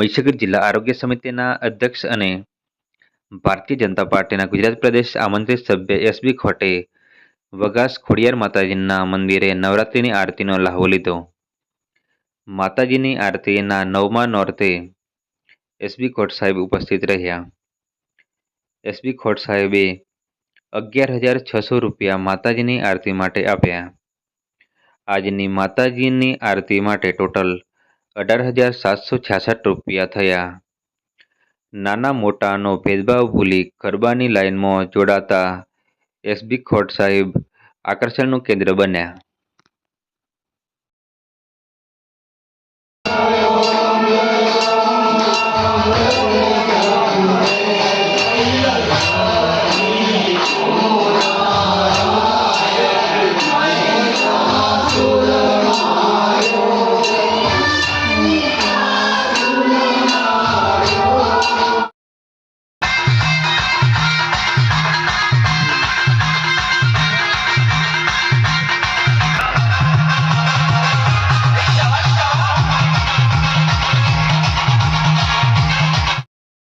મહીસાગર જિલ્લા આરોગ્ય સમિતિના અધ્યક્ષ અને ભારતીય જનતા પાર્ટીના ગુજરાત પ્રદેશ આમંત્રિત સભ્ય એસબી ખોટે વઘાસ ખોડિયાર માતાજીના મંદિરે નવરાત્રિની આરતીનો લહાવો લીધો. માતાજીની આરતીના નવમા નોરતે એસબી ખોટ સાહેબ ઉપસ્થિત રહ્યા. એસબી ખોટ સાહેબે અગિયાર હજાર છસો રૂપિયા માતાજીની આરતી માટે આપ્યા. આજની માતાજીની આરતી માટે ટોટલ અઢાર હજાર સાતસો છાસઠ રૂપિયા થયા. નાના મોટાનો ભેદભાવ ભૂલી ગરબાની લાઇનમાં જોડાતા એસબી ખોટ સાહેબ આકર્ષણનું કેન્દ્ર બન્યા.